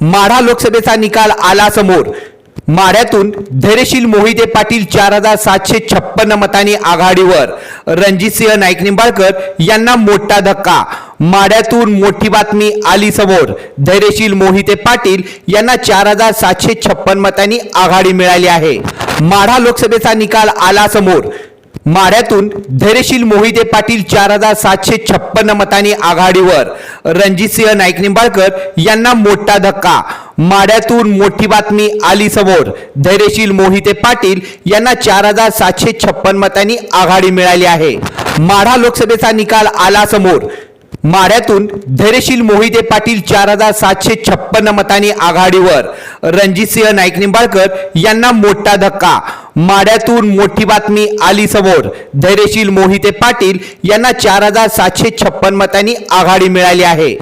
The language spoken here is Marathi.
माढा लोकसभेचा निकाल आला समोर. माढ्यातून धैर्यशील मोहिते पाटील चार हजार सातशे छप्पन्न मतांनी आघाडीवर. रणजितसिंह नाईक निंबाळकर यांना मोठा धक्का. माढ्यातून मोठी बातमी आली समोर. धैर्यशील मोहिते पाटील यांना चार हजार सातशे छप्पन मतांनी आघाडी मिळाली आहे. माढा लोकसभेचा निकाल आला समोर. माढ्यातून धैर्यशील मोहिते पाटील चार हजार सातशे छप्पन्न मतांनी आघाडीवर. रणजितसिंह नाईक निंबाळकर यांना मोठा धक्का. माढ्यातून मोठी बातमी आली समोर. धैर्यशील मोहिते पाटील यांना चार हजार सातशे छप्पन मतांनी आघाडी मिळाली आहे. माढा लोकसभेचा निकाल आला समोर. माढ्यातून धैर्यशील मोहिते पाटील चार हजार सातशे छप्पन्न मतांनी आघाडीवर. रणजितसिंह नाईक निंबाळकर यांना मोठा धक्का. माड्यातून मोठी बातमी आली समोर. धैर्यशील मोहिते पाटील यांना चार हजार सातशे छप्पन मतांनी आघाडी मिळाली आहे.